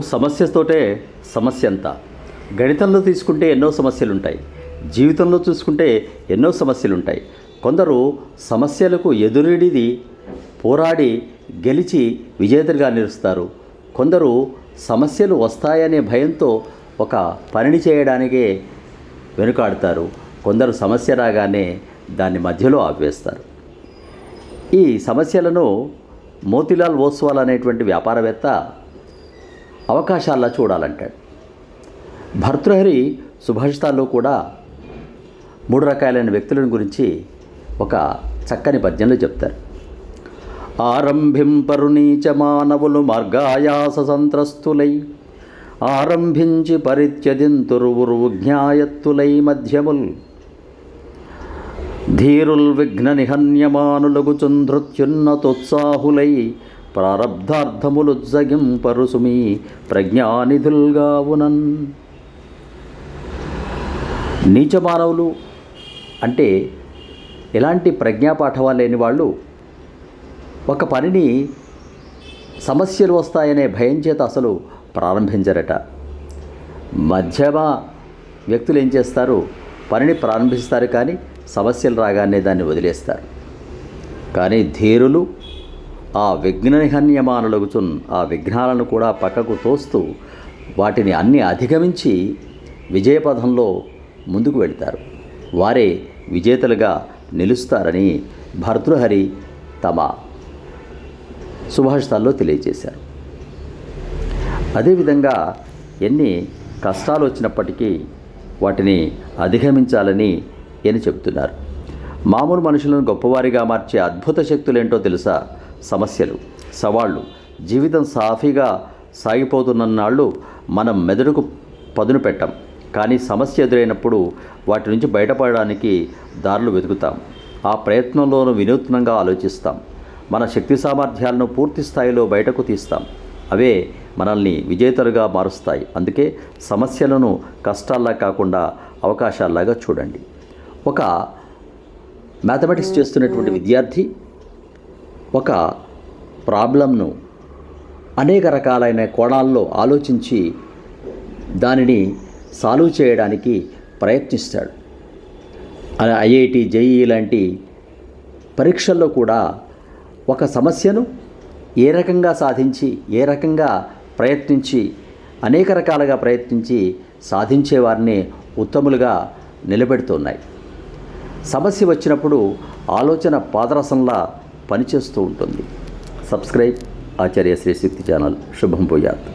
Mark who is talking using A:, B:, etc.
A: సమస్యతోటే సమస్య అంతా గణితంలో తీసుకుంటే ఎన్నో సమస్యలు ఉంటాయి జీవితంలో చూసుకుంటే ఎన్నో సమస్యలు ఉంటాయి కొందరు సమస్యలకు ఎదురుడిది పోరాడి గెలిచి విజేతలుగా నిలుస్తారు. కొందరు సమస్యలు వస్తాయనే భయంతో ఒక పనిని చేయడానికే వెనుకాడతారు. కొందరు సమస్య రాగానే దాన్ని మధ్యలో ఆపివేస్తారు ఈ సమస్యలను మోతిలాల్ ఓస్వాల్ అనేటువంటి వ్యాపారవేత్త అవకాశాల్లో చూడాలంటాడు భర్తృహరి సుభాషితాల్లో కూడా మూడు రకాలైన వ్యక్తులను గురించి ఒక చక్కని పద్యంలో చెప్తారు. ఆరంభింపరునీచ మానవులు మార్గాయాస సంత్రస్తులై ఆరంభించి పరిత్యదింతురువురు జ్ఞాయత్తులై మధ్యముల్. ధీరుల్ విఘ్న నిహన్యమానులగుచుంధృత్యున్నతోత్సాహులై ప్రారబ్ధార్థములుజ్జగింపరుసుమి ప్రజ్ఞానిధుల్గావునన్. నీచ మానవులు అంటే ఎలాంటి ప్రజ్ఞాపాఠవాలు లేని వాళ్ళు ఒక పనిని సమస్యలు వస్తాయనే భయం చేత అసలు ప్రారంభించరట. మధ్యమ వ్యక్తులు ఏం చేస్తారు? పనిని ప్రారంభిస్తారు కానీ సమస్యలు రాగానే దాన్ని వదిలేస్తారు. కానీ ధీరులు ఆ విఘ్నహన్యమానులగుచున్ ఆ విఘ్నాలను కూడా పక్కకు తోస్తూ వాటిని అన్ని అధిగమించి విజయపథంలో ముందుకు వెళ్తారు. వారే విజేతలుగా నిలుస్తారని భర్తృహరి తమ సుభాషితాల్లో తెలియజేశారు. అదేవిధంగా ఎన్ని కష్టాలు వచ్చినప్పటికీ వాటిని అధిగమించాలని అని చెబుతున్నారు. మామూలు మనుషులను గొప్పవారిగా మార్చే అద్భుత శక్తులేంటో తెలుసా? సమస్యలు సవాళ్ళు జీవితం సాఫీగా సాగిపోతున్నన్నాళ్ళు మనం మెదడుకు పదును పెట్టం. కానీ సమస్య ఎదురైనప్పుడు వాటి నుంచి బయటపడడానికి దారులు వెతుకుతాం. ఆ ప్రయత్నంలోనూ వినూత్నంగా ఆలోచిస్తాం. మన శక్తి సామర్థ్యాలను పూర్తి స్థాయిలో బయటకు తీస్తాం. అవే మనల్ని విజేతలుగా మారుస్తాయి. అందుకే సమస్యలను కష్టాల్లా కాకుండా అవకాశాల్లాగా చూడండి. ఒక మ్యాథమెటిక్స్ చేస్తున్నటువంటి విద్యార్థి ఒక ప్రాబ్లంను అనేక రకాలైన కోణాల్లో ఆలోచించి దానిని సాల్వ్ చేయడానికి ప్రయత్నిస్తాడు. అలా ఐఐటి జేఈ లాంటి పరీక్షల్లో కూడా ఒక సమస్యను ఏ రకంగా సాధించి ఏ రకంగా ప్రయత్నించి అనేక రకాలుగా ప్రయత్నించి సాధించే వారిని ఉత్తములుగా నిలబెడుతున్నాయి. సమస్య వచ్చినప్పుడు ఆలోచన పాదరసంలా పనిచేస్తూ ఉంటుంది. Subscribe Acharya Srishakti channel. శుభం పోయాత్